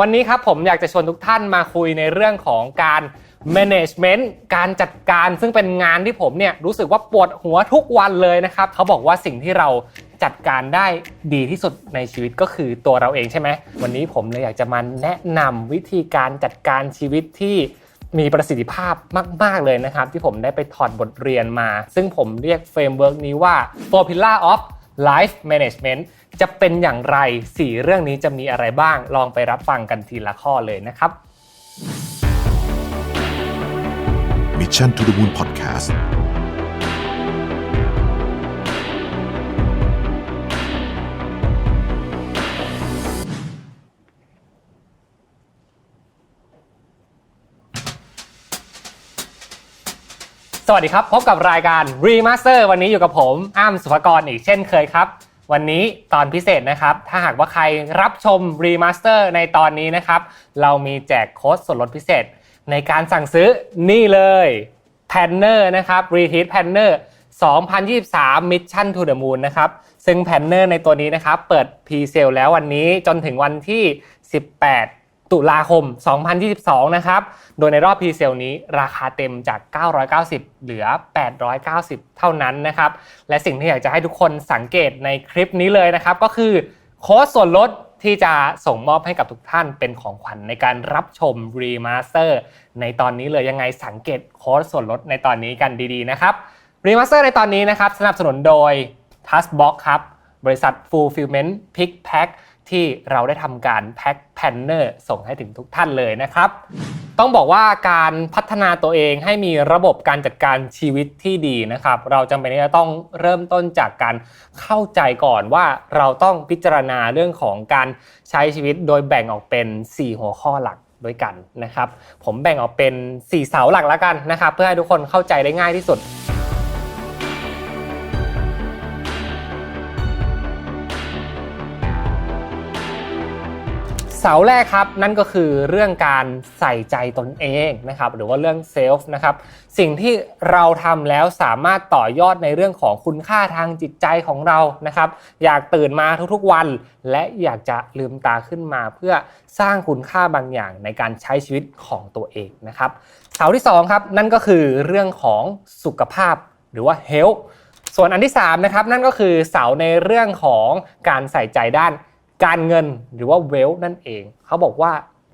วันนี้ครับผมอยากจะชวนทุกท่านมาคุยในเรื่องของการ management การจัดการซึ่งเป็นงานที่ผมเนี่ยรู้สึกว่าปวดหัวทุกวันเลยนะครับเขาบอกว่าสิ่งที่เราจัดการได้ดีที่สุดในชีวิตก็คือตัวเราเองใช่ไหมวันนี้ผมเลยอยากจะมาแนะนำวิธีการจัดการชีวิตที่มีประสิทธิภาพมาก ๆ เลยนะครับ ที่ผมได้ไปถอดบทเรียนมา ซึ่งผมเรียกเฟรมเวิร์กนี้ว่า four pillar of life management จะเป็นอย่างไร 4 เรื่องนี้จะมีอะไรบ้าง ลองไปรับฟังกันทีละข้อเลยนะครับ Mission to the Moon Podcast สวัสดีครับ พบกับรายการ Remaster วันนี้อยู่กับผมอ้ามสุภกรอีกเช่นเคยครับ วันนี้ตอนพิเศษนะครับ ถ้าหากว่าใครรับชมรีมาสเตอร์ในตอนนี้นะครับ เรามีแจกโค้ดส่วนลดพิเศษ ในการสั่งซื้อนี่เลยแพนเนอร์นะครับรีทีทแพนเนอร์2023 Mission to the Moon นะครับ ซึ่งแพนเนอร์ในตัวนี้นะครับ เปิดพรีเซลแล้ววันนี้จนถึงวันที่ 18 ตุลาคม 2022 นะครับ โดยในรอบพรีเซลนี้ราคาเต็มจาก 990 เหลือ 890 เท่านั้นนะครับ และสิ่งที่อยากจะให้ทุกคนสังเกตในคลิปนี้เลยนะครับ ก็คือโค้ดส่วนลดที่จะส่งมอบให้กับทุกท่านเป็นของขวัญในการรับชมรีมาสเตอร์ในตอนนี้เลยยังไงสังเกตโค้ดส่วนลดในตอนนี้กันดีๆนะครับรีมาสเตอร์ในตอนนี้นะครับสนับสนุนโดย t a s b o x ครับบริษัท Fulfillment Pick Pack ที่เราได้ทำการแพ็คแพนเนอร์ส่งให้ถึงทุกท่านเลยนะครับ ต้องบอกว่าการพัฒนาตัวเองให้มีระบบการจัดการชีวิตที่ดีนะครับ เราจำเป็นที่จะต้องเริ่มต้นจากการเข้าใจก่อนว่าเราต้องพิจารณาเรื่องของการใช้ชีวิตโดยแบ่งออกเป็น 4 หัวข้อหลักด้วยกันนะครับ ผมแบ่งออกเป็น 4 เสาหลักแล้วกันนะครับ เพื่อให้ทุกคนเข้าใจได้ง่ายที่สุด เสาแรกครับ นั่นก็คือเรื่องการใส่ใจตนเองนะครับหรือว่าเรื่องเซลฟ์นะครับสิ่งที่เราทำแล้วสามารถต่อยอดในเรื่องของคุณค่าทางจิตใจของเรานะครับอยากตื่นมาทุกๆวัน และอยากจะลืมตาขึ้นมา เพื่อสร้างคุณค่าบางอย่างในการใช้ชีวิตของตัวเองนะครับเสาที่2ครับนั่นก็คือเรื่องของสุขภาพหรือว่า health ส่วนอันที่3นะครับนั่นก็คือเสาในเรื่องของการใส่ใจด้าน การเงินหรือว่าเวลนั่นเอง เขาบอกว่า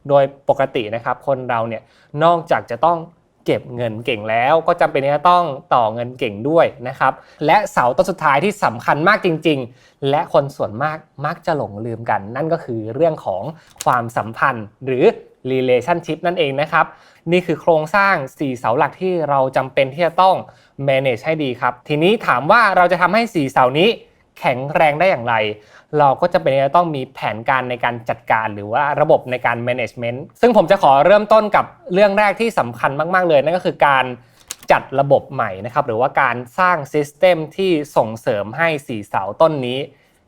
โดยปกตินะครับคนเราเนี่ยนอกจากจะต้องเก็บเงินเก่งแล้วก็จำเป็นที่จะต้องต่อเงินเก่งด้วยนะครับ และเสาต้นสุดท้ายที่สำคัญมากจริง ๆ และคนส่วนมากมักจะหลงลืมกัน นั่นก็คือเรื่องของความสัมพันธ์หรือ relationship นั่นเองนะครับ นี่คือโครงสร้าง 4 เสาหลักที่เราจำเป็นที่จะต้อง manage ให้ดีครับ ทีนี้ถามว่าเราจะทำให้ 4 เสานี้ แข็งแรงได้อย่างไร เราก็จะเป็นจะต้องมีแผนการในการจัดการหรือว่าระบบในการ management ซึ่งผมจะขอเริ่มต้นกับเรื่องแรกที่สำคัญมาก ๆ เลย นั่นก็คือการจัดระบบใหม่นะครับหรือว่าการสร้างซิสเต็มที่ส่งเสริมให้สีเสาต้นนี้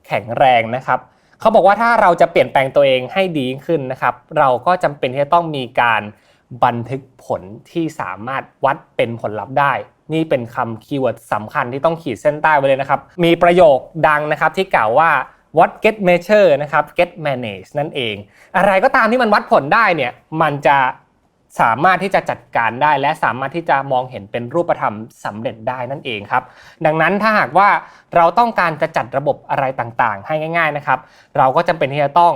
แข็งแรงนะครับเขาบอกว่าถ้าเราจะเปลี่ยนแปลงตัวเองให้ดีขึ้นนะครับ เราก็จำเป็นที่จะต้องมีการบันทึกผลที่สามารถวัดเป็นผลลัพธ์ได้ นี่เป็นคำคีย์เวิร์ดสำคัญที่ต้องขีดเส้นใต้ไว้เลยนะครับ มีประโยคดังนะครับที่กล่าวว่า what get measure นะครับ get manage นั่นเอง อะไรก็ตามที่มันวัดผลได้เนี่ยมันจะสามารถที่จะจัดการได้และสามารถที่จะมองเห็นเป็นรูปธรรมสำเร็จได้นั่นเองครับ ดังนั้นถ้าหากว่าเราต้องการจะจัดระบบอะไรต่างๆ ให้ง่าย ๆนะครับ เราก็จำเป็นที่จะต้อง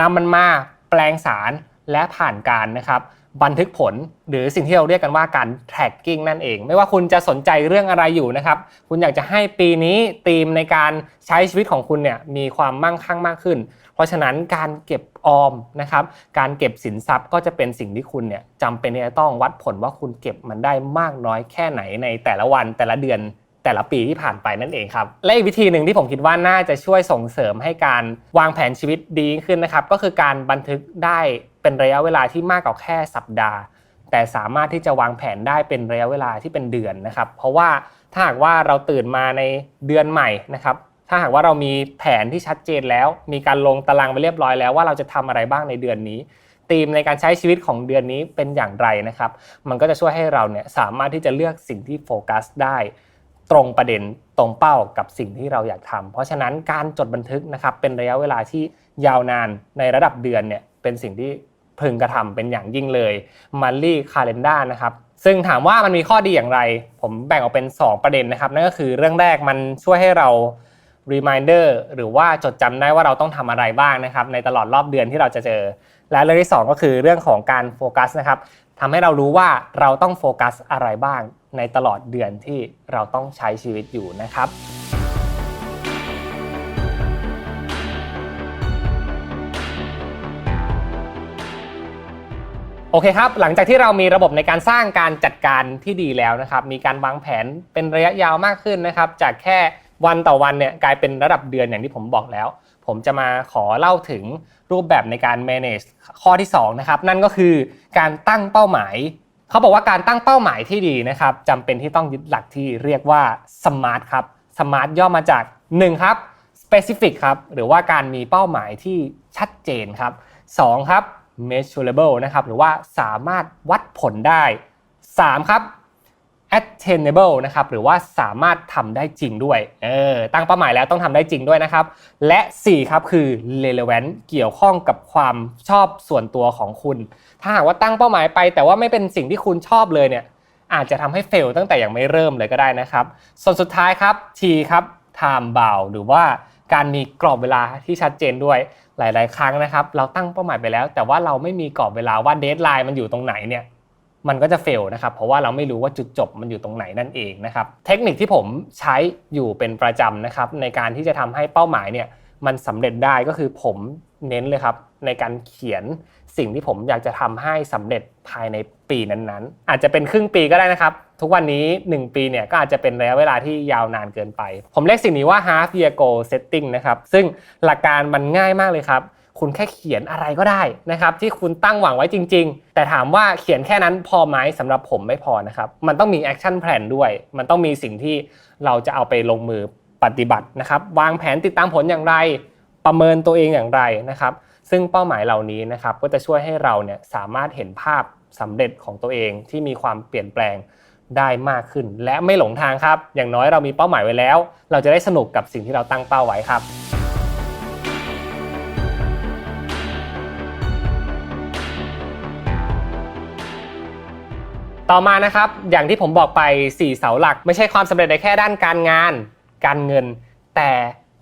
นำมันมาแปลงสาร และผ่านการนะครับบันทึกผลหรือสิ่งที่เราเรียกกันว่าการ tracking นั่นเอง ไม่ว่าคุณจะสนใจเรื่องอะไรอยู่นะครับ คุณอยากจะให้ปีนี้ธีมในการใช้ชีวิตของคุณเนี่ยมีความมั่งคั่งมากขึ้น เพราะฉะนั้นการเก็บออมนะครับ การเก็บสินทรัพย์ก็จะเป็นสิ่งที่คุณเนี่ยจำเป็นที่จะต้องวัดผลว่าคุณเก็บมันได้มากน้อยแค่ไหนในแต่ละวันแต่ละเดือน แต่ละปีที่ผ่านไปนั่นเองครับ และอีกวิธีหนึ่งที่ผมคิดว่าน่าจะช่วยส่งเสริมให้การวางแผนชีวิตดีขึ้นนะครับ ก็คือการบันทึกได้เป็นระยะเวลาที่มากกว่าแค่สัปดาห์ แต่สามารถที่จะวางแผนได้เป็นระยะเวลาที่เป็นเดือนนะครับ เพราะว่าถ้าหากว่าเราตื่นมาในเดือนใหม่นะครับถ้าหากว่าเรามีแผนที่ชัดเจนแล้ว มีการลงตารางไปเรียบร้อยแล้วว่าเราจะทำอะไรบ้างในเดือนนี้ธีมในการใช้ชีวิตของเดือนนี้เป็นอย่างไรนะครับ มันก็จะช่วยให้เราเนี่ยสามารถที่จะเลือกสิ่งที่โฟกัสได้ ตรงประเด็นตรงเป้ากับสิ่งที่เราอยากทำเพราะฉะนั้นการจดบันทึกนะครับเป็นระยะเวลาที่ยาวนานในระดับเดือนเนี่ยเป็นสิ่งที่พึงกระทำเป็นอย่างยิ่งเลย monthly calendar นะครับซึ่งถามว่ามันมีข้อดีอย่างไร ผมแบ่งออกเป็น 2 ประเด็นนะครับนั่นก็คือเรื่องแรกมันช่วยให้เรา reminder หรือว่าจดจำได้ว่าเราต้องทำอะไรบ้างนะครับในตลอดรอบเดือนที่เราจะเจอ และเรื่องที่ 2 ก็คือเรื่องของการโฟกัสนะครับทำให้เรารู้ว่าเราต้องโฟกัสอะไรบ้าง ในตลอดเดือนที่เราต้องใช้ชีวิตอยู่นะครับโอเคครับ หลังจากที่เรามีระบบในการสร้างการจัดการที่ดีแล้วนะครับ มีการวางแผนเป็นระยะยาวมากขึ้นนะครับ จากแค่วันต่อวันเนี่ยกลายเป็นระดับเดือนอย่างที่ผมบอกแล้ว ผมจะมาขอเล่าถึงรูปแบบในการ manage ข้อที่2นะครับ นั่นก็คือการตั้งเป้าหมาย เขาบอกว่าการตั้งเป้าหมายที่ดีนะครับจำเป็นที่ต้องยึดหลักที่เรียกว่า smart ครับ smart ย่อมาจาก 1 ครับ specific ครับหรือว่าการมีเป้าหมายที่ชัดเจนครับ 2 ครับ measurable นะครับหรือว่าสามารถวัดผลได้ 3 ครับ attainable นะครับหรือว่าสามารถทำได้จริงด้วยเออตั้งเป้าหมายแล้วต้องทำได้จริงด้วยนะครับ และ 4 ครับคือ relevant เกี่ยวข้องกับความชอบส่วนตัวของคุณ ถ้าหากว่าตั้งเป้าหมายไป แต่ว่าไม่เป็นสิ่งที่คุณชอบเลยเนี่ยอาจจะทำให้เฟลตั้งแต่ยังไม่เริ่มเลยก็ได้นะครับ ส่วนสุดท้ายครับ T ครับ time bound หรือว่าการมีกรอบเวลาที่ชัดเจนด้วยหลาย ๆ ครั้งนะครับ เราตั้งเป้าหมายไปแล้ว แต่ว่าเราไม่มีกรอบเวลาว่าเดทไลน์มันอยู่ตรงไหนเนี่ย มันก็จะเฟลนะครับ เพราะว่าเราไม่รู้ว่าจุดจบมันอยู่ตรงไหนนั่นเองนะครับ เทคนิคที่ผมใช้อยู่เป็นประจำนะครับ ในการที่จะทำให้เป้าหมายเนี่ยมันสำเร็จได้ก็คือผมเน้นเลยครับ ในการเขียนสิ่งที่ผมอยากจะทำให้สำเร็จภายในปีนั้นๆ อาจจะเป็นครึ่งปีก็ได้นะครับ ทุกวันนี้ 1 ปีเนี่ยก็อาจจะเป็นระยะเวลาที่ยาวนานเกินไป ผมเรียกสิ่งนี้ว่า half year goal setting นะครับซึ่งหลักการมันง่ายมากเลยครับ คุณแค่เขียนอะไรก็ได้นะครับที่คุณตั้งหวังไว้จริง ๆ แต่ถามว่าเขียนแค่นั้นพอไหมสำหรับผมไม่พอนะครับมันต้องมี action plan ด้วย มันต้องมีสิ่งที่เราจะเอาไปลงมือปฏิบัตินะครับวางแผนติดตามผลอย่างไร ประเมินตัวเองอย่างไรนะครับซึ่งเป้าหมายเหล่านี้นะครับก็จะช่วยให้เราเนี่ยสามารถเห็นภาพสำเร็จของตัวเองที่มีความเปลี่ยนแปลงได้มากขึ้น และไม่หลงทางครับ อย่างน้อยเรามีเป้าหมายไว้แล้ว เราจะได้สนุกกับสิ่งที่เราตั้งเป้าไว้ครับ ต่อมานะครับอย่างที่ผมบอกไป 4 เสาหลัก ไม่ใช่ความสำเร็จในแค่ด้านการงาน การเงิน แต่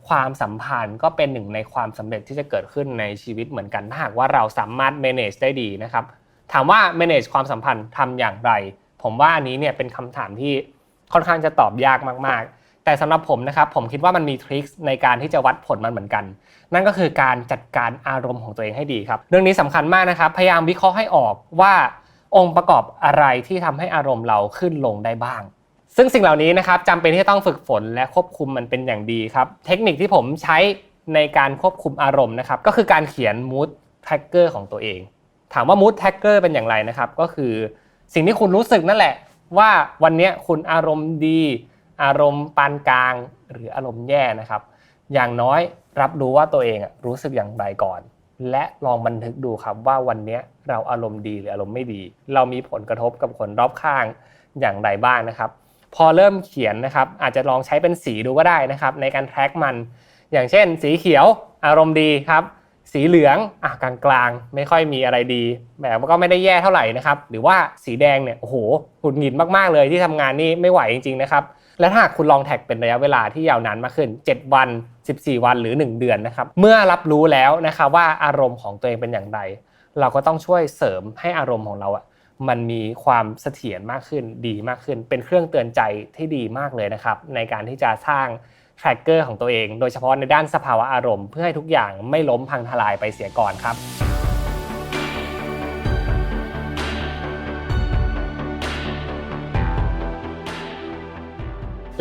ความสัมพันธ์ก็เป็นหนึ่งในความสำเร็จที่จะเกิดขึ้นในชีวิตเหมือนกันถ้าหากว่าเราสามารถ manage ได้ดีนะครับถามว่า manage ความสัมพันธ์ทำอย่างไร ผมว่าอันนี้เนี่ยเป็นคำถามที่ค่อนข้างจะตอบยากมาก ๆ แต่สำหรับผมนะครับผมคิดว่ามันมีทริคในการที่จะวัดผลมันเหมือนกัน นั่นก็คือการจัดการอารมณ์ของตัวเองให้ดีครับ เรื่องนี้สำคัญมากนะครับ พยายามวิเคราะห์ให้ออกว่า องค์ประกอบอะไรที่ทำให้อารมณ์เราขึ้นลงได้บ้าง ซึ่งสิ่งเหล่านี้นะครับจำเป็นที่จะต้องฝึกฝนและควบคุมมันเป็นอย่างดีครับ เทคนิคที่ผมใช้ในการควบคุมอารมณ์นะครับ ก็คือการเขียน mood tracker ของตัวเอง ถามว่า mood tracker เป็นอย่างไรนะครับ ก็คือสิ่งที่คุณรู้สึกนั่นแหละ ว่าวันนี้คุณอารมณ์ดี อารมณ์ปานกลาง หรืออารมณ์แย่นะครับ อย่างน้อยรับรู้ว่าตัวเองรู้สึกอย่างไรก่อน และลองบันทึกดูครับว่าวันนี้ เราอารมณ์ดีหรืออารมณ์ไม่ดี เรามีผลกระทบกับคนรอบข้างอย่างไรบ้างนะครับ พอเริ่มเขียนนะครับอาจจะลองใช้เป็นสีดูก็ได้นะครับ ในการแทร็กมัน อย่างเช่น สีเขียวอารมณ์ดีครับ สีเหลืองอะกลางกลางๆไม่ค่อยมีอะไรดีแบบก็ไม่ได้แย่เท่าไหร่นะครับ หรือว่าสีแดงเนี่ยโอ้โหหงุดหงิดมากๆเลยที่ทำงานนี่ไม่ไหวจริงๆนะครับและถ้าหากคุณลองแท็กเป็นระยะเวลาที่ยาวนานมากขึ้น 7 วัน 14 วันหรือ 1 เดือนนะครับ เมื่อรับรู้แล้วนะครับว่าอารมณ์ของตัวเองเป็นอย่างไร เราก็ต้องช่วยเสริมให้อารมณ์ของเราอะมันมีความเสถียรมากขึ้นดีมากขึ้น เป็นเครื่องเตือนใจที่ดีมากเลยนะครับ ในการที่จะสร้างแทร็กเกอร์ของตัวเอง โดยเฉพาะในด้านสภาวะอารมณ์ เพื่อให้ทุกอย่างไม่ล้มพังทลายไปเสียก่อนครับ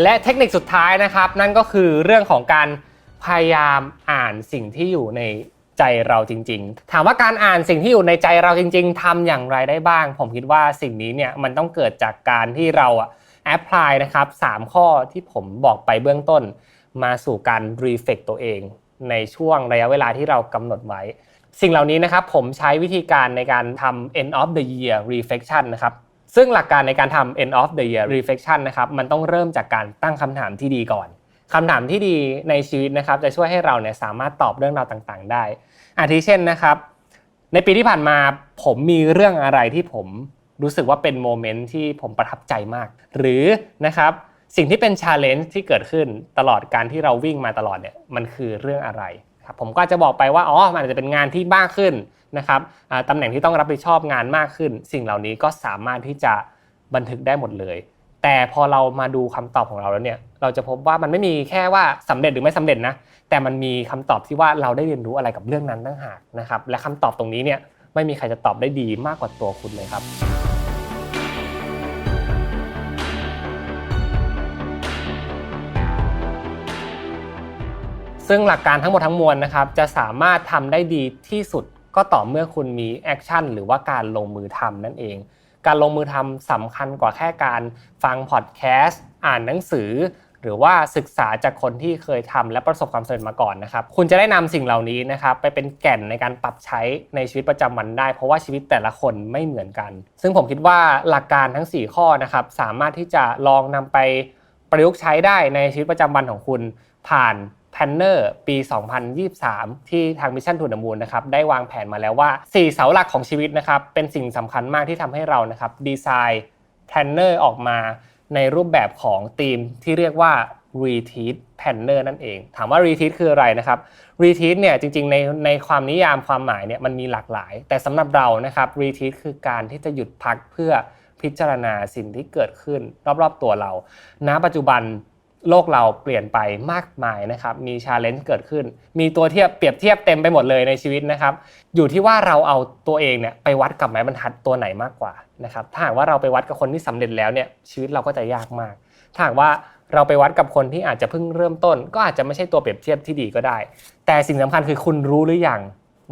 และเทคนิคสุดท้ายนะครับ นั่นก็คือเรื่องของการพยายามอ่านสิ่งที่อยู่ใน ใจเราจริง ๆ ถามว่าการอ่านสิ่งที่อยู่ในใจเราจริง ๆทำอย่างไรได้บ้าง ผมคิดว่าสิ่งนี้เนี่ยมันต้องเกิดจากการที่เราอะแอพพลายนะครับ3ข้อที่ผมบอกไปเบื้องต้น มาสู่การรีเฟกตัวเอง ในช่วงระยะเวลาที่เรากำหนดไว้ สิ่งเหล่านี้นะครับผมใช้วิธีการในการทำ end of the year reflection นะครับซึ่งหลักการในการทำ end of the year reflection นะครับมันต้องเริ่มจากการตั้งคำถามที่ดีก่อน คำถามที่ดีในชีวิตนะครับ จะช่วยให้เราเนี่ยสามารถตอบเรื่องราวต่างๆ ได้ อาทิเช่นนะครับ ในปีที่ผ่านมาผมมีเรื่องอะไรที่ผมรู้สึกว่าเป็นโมเมนต์ที่ผมประทับใจมาก หรือนะครับสิ่งที่เป็นชาเลนจ์ที่เกิดขึ้นตลอดการที่เราวิ่งมาตลอดเนี่ยมันคือเรื่องอะไรครับผมก็จะบอกไปว่าอ๋อมันอาจจะเป็นงานที่มากขึ้นนะครับตำแหน่งที่ต้องรับผิดชอบงานมากขึ้น สิ่งเหล่านี้ก็สามารถที่จะบันทึกได้หมดเลย แต่พอเรามาดูคำตอบของเราแล้วเนี่ยเราจะพบว่ามันไม่มีแค่ว่าสำเร็จหรือไม่สำเร็จนะแต่มันมีคำตอบที่ว่าเราได้เรียนรู้อะไรกับเรื่องนั้นต่างหากนะครับและคำตอบตรงนี้เนี่ยไม่มีใครจะตอบได้ดีมากกว่าตัวคุณเลยครับ ซึ่งหลักการทั้งหมดทั้งมวลนะครับจะสามารถทำได้ดีที่สุดก็ต่อเมื่อคุณมีแอคชั่นหรือว่าการลงมือทำนั่นเอง การลงมือทำสำคัญกว่าแค่การฟังพอดแคสต์อ่านหนังสือ หรือว่าศึกษาจากคนที่เคยทำและประสบความสำเร็จมาก่อนนะครับ คุณจะได้นำสิ่งเหล่านี้นะครับไปเป็นแก่นในการปรับใช้ในชีวิตประจำวันได้ เพราะว่าชีวิตแต่ละคนไม่เหมือนกัน ซึ่งผมคิดว่าหลักการทั้ง 4 ข้อนะครับสามารถที่จะลองนำไปประยุกต์ใช้ได้ในชีวิตประจำวันของคุณผ่าน แพนเนอร์ปี 2023 ที่ทาง Mission to the Moon นะครับได้วางแผนมาแล้วว่า 4 เสาหลักของชีวิตนะครับเป็นสิ่งสำคัญมากที่ทำให้เรานะครับดีไซน์แพนเนอร์ออกมาในรูปแบบของธีมที่เรียกว่า Retreat Planner นั่นเอง ถามว่า Retreat คืออะไรนะครับ Retreat เนี่ยจริงๆในในความนิยามความหมายเนี่ยมันมีหลากหลาย แต่สำหรับเรานะครับ Retreat คือการที่จะหยุดพักเพื่อพิจารณาสิ่งที่เกิดขึ้นรอบๆตัวเรา ณ ปัจจุบัน โลกเราเปลี่ยนไปมากมายนะครับ มีชาเลนจ์เกิดขึ้น มีตัวเทียบเปรียบเทียบเต็มไปหมดเลยในชีวิตนะครับ อยู่ที่ว่าเราเอาตัวเองเนี่ยไปวัดกับไม้บรรทัดตัวไหนมากกว่านะครับ ถ้าหากว่าเราไปวัดกับคนที่สำเร็จแล้วเนี่ยชีวิตเราก็จะยากมาก ถ้าหากว่าเราไปวัดกับคนที่อาจจะเพิ่งเริ่มต้น ก็อาจจะไม่ใช่ตัวเปรียบเทียบที่ดีก็ได้ แต่สิ่งสำคัญคือคุณรู้หรือยัง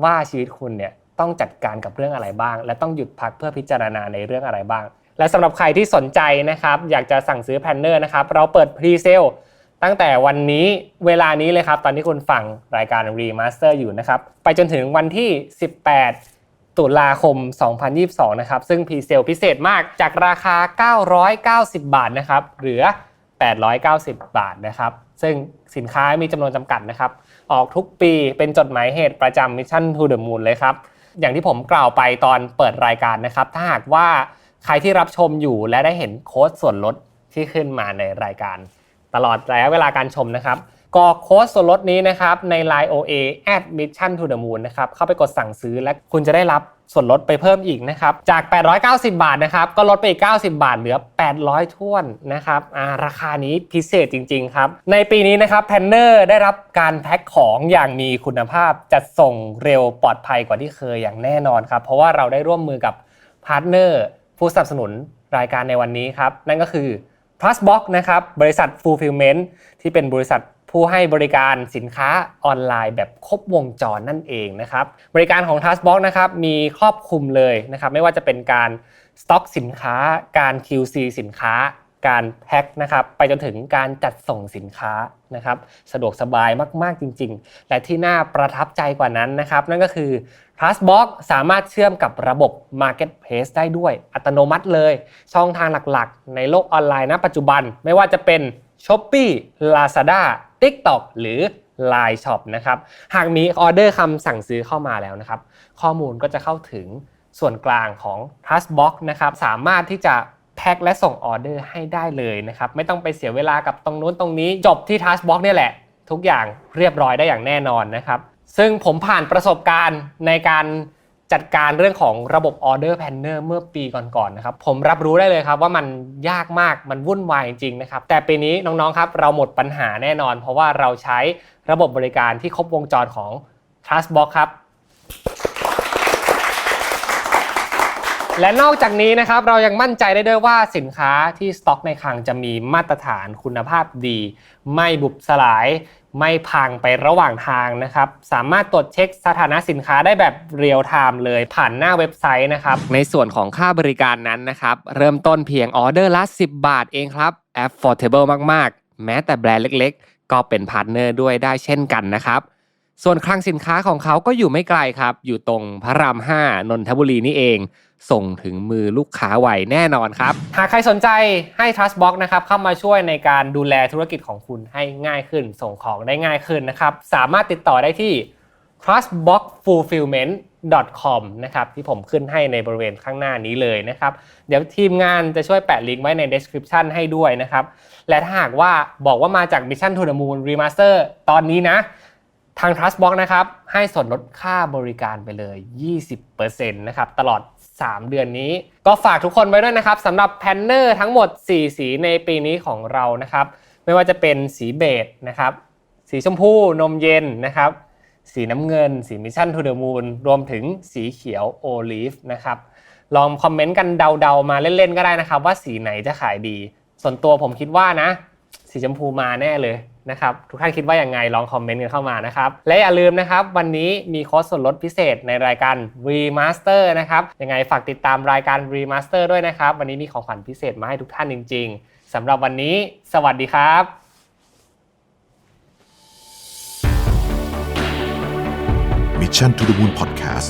ว่าชีวิตคุณเนี่ยต้องจัดการกับเรื่องอะไรบ้าง และต้องหยุดพักเพื่อพิจารณาในเรื่องอะไรบ้าง และสำหรับใครที่สนใจนะครับ อยากจะสั่งซื้อแพนเนอร์นะครับ เราเปิดพรีเซลตั้งแต่วันนี้เวลานี้เลยครับ ตอนที่คุณฟังรายการ Remaster อยู่นะครับ ไปจนถึงวันที่ 18 ตุลาคม 2022 นะครับ ซึ่งพรีเซลพิเศษมากจากราคา 990 บาทนะครับ เหลือ 890 บาทนะครับ ซึ่งสินค้ามีจำนวนจำกัดนะครับ ออกทุกปีเป็นจดหมายเหตุประจำ Mission to the Moon เลยครับ อย่างที่ผมกล่าวไปตอนเปิดรายการนะครับ ถ้าหากว่า ใครที่รับชมอยู่และได้เห็นโค้ดส่วนลดที่ขึ้นมาในรายการ ตลอดระยะเวลาการชมนะครับกรอกโค้ดส่วนลดนี้นะครับใน Line OA at mission to the moon นะครับเข้าไปกดสั่งซื้อและคุณจะได้รับส่วนลดไปเพิ่มอีกนะครับจาก 890 บาทนะครับก็ลดไปอีก 90 บาทเหลือ 800ท้วนนะครับอ่าราคานี้พิเศษจริง ๆ ครับ ในปีนี้นะครับแพนเนอร์ได้รับการแพ็คของอย่างมีคุณภาพจัดส่งเร็วปลอดภัยกว่าที่เคยอย่างแน่นอนครับเพราะว่าเราได้ร่วมมือกับพาร์ทเนอร์ ผู้สนับสนุนรายการในวันนี้ครับ นั่นก็คือ Plusbox นะครับ บริษัท Fulfillment ที่เป็นบริษัทผู้ให้บริการสินค้าออนไลน์แบบครบวงจรนั่นเองนะครับ บริการของ Taskbox นะครับมีครอบคลุมเลยนะครับ ไม่ว่าจะเป็นการสต็อกสินค้า การ QC สินค้า การแพ็คนะครับไปจนถึงการจัดส่งสินค้านะครับ สะดวกสบายมาก ๆ จริง ๆ และที่น่าประทับใจกว่านั้นนะครับ นั่นก็คือ Trustbox สามารถเชื่อมกับระบบ Marketplace ได้ด้วยอัตโนมัติเลย ช่องทางหลักๆ ในโลกออนไลน์ณปัจจุบัน ไม่ว่าจะเป็น Shopee Lazada TikTok หรือ Line Shop นะครับ หากมีออเดอร์คำสั่งซื้อเข้ามาแล้วนะครับ ข้อมูลก็จะเข้าถึงส่วนกลางของ Trustbox นะครับ สามารถที่จะแพ็คและส่งออเดอร์ให้ได้เลยนะครับ ไม่ต้องไปเสียเวลากับตรงนู้นตรงนี้ จบที่ Trustbox เนี่ยแหละ ทุกอย่างเรียบร้อยได้อย่างแน่นอนนะครับ ซึ่งผมผ่านประสบการณ์ในการจัดการเรื่องของระบบออเดอร์แพนเนอร์เมื่อปีก่อนๆนะครับผมรับรู้ได้เลยครับว่ามันยากมากมันวุ่นวายจริงๆนะครับแต่ปีนี้น้องๆครับเราหมดปัญหาแน่นอน เพราะว่าเราใช้ระบบบริการที่ครบวงจรของ Trustbox ครับ และนอกจากนี้นะครับเรายังมั่นใจได้ด้วยว่าสินค้าที่สต็อกในคลังจะมีมาตรฐานคุณภาพดี ไม่บุบสลาย ไม่พังไประหว่างทางนะครับ สามารถตรวจเช็คสถานะสินค้าได้แบบเรียลไทม์เลยผ่านหน้าเว็บไซต์นะครับ ในส่วนของค่าบริการนั้นนะครับ เริ่มต้นเพียงออเดอร์ละ 10 บาทเองครับ affordable มาก ๆ แม้แต่แบรนด์เล็ก ๆ ก็เป็นพาร์ทเนอร์ด้วยได้เช่นกันนะครับ ส่วนคลังสินค้าของเขาก็อยู่ไม่ไกลครับ อยู่ตรงพระราม5นนทบุรีนี่เอง ส่งถึงมือลูกค้าไวแน่นอนครับ หากใครสนใจให้ Trustbox นะครับเข้ามาช่วยในการดูแลธุรกิจของคุณให้ง่ายขึ้น ส่งของได้ง่ายขึ้นนะครับ สามารถติดต่อได้ที่ Trustbox Fulfillment com นะครับที่ผมขึ้นให้ในบริเวณข้างหน้านี้เลยนะครับ เดี๋ยวทีมงานจะช่วยแปะลิงก์ไว้ใน description ให้ด้วยนะครับ และถ้าหากว่าบอกว่ามาจาก Mission to the Moon Remaster ตอนนี้นะ ทาง Trustbox นะครับให้ส่วนลดค่าบริการไปเลย 20%นะครับตลอด 3 เดือนนี้ ก็ฝากทุกคนไว้ด้วยนะครับสำหรับแพนเนอร์ทั้งหมด 4 สีในปีนี้ของเรานะครับ ไม่ว่าจะเป็นสีเบจนะครับ สีชมพูนมเย็นนะครับ สีน้ำเงิน สีมิชชั่นทูเดอะมูนรวมถึงสีเขียวโอลีฟนะครับ ลองคอมเมนต์กันเดาๆมาเล่นๆก็ได้นะครับ ว่าสีไหนจะขายดี ส่วนตัวผมคิดว่านะ สีชมพูมาแน่เลย นะครับทุกท่านคิดว่าอย่างไงลองคอมเมนต์กันเข้ามานะครับและอย่าลืมนะครับวันนี้มีโค้ดส่วนลดพิเศษในรายการ Remaster นะครับยังไงฝากติดตามรายการ Remaster ด้วยนะครับ วันนี้มีของขวัญพิเศษมาให้ทุกท่านจริง ๆสำหรับวันนี้ สวัสดีครับ Mission to the Moon Podcast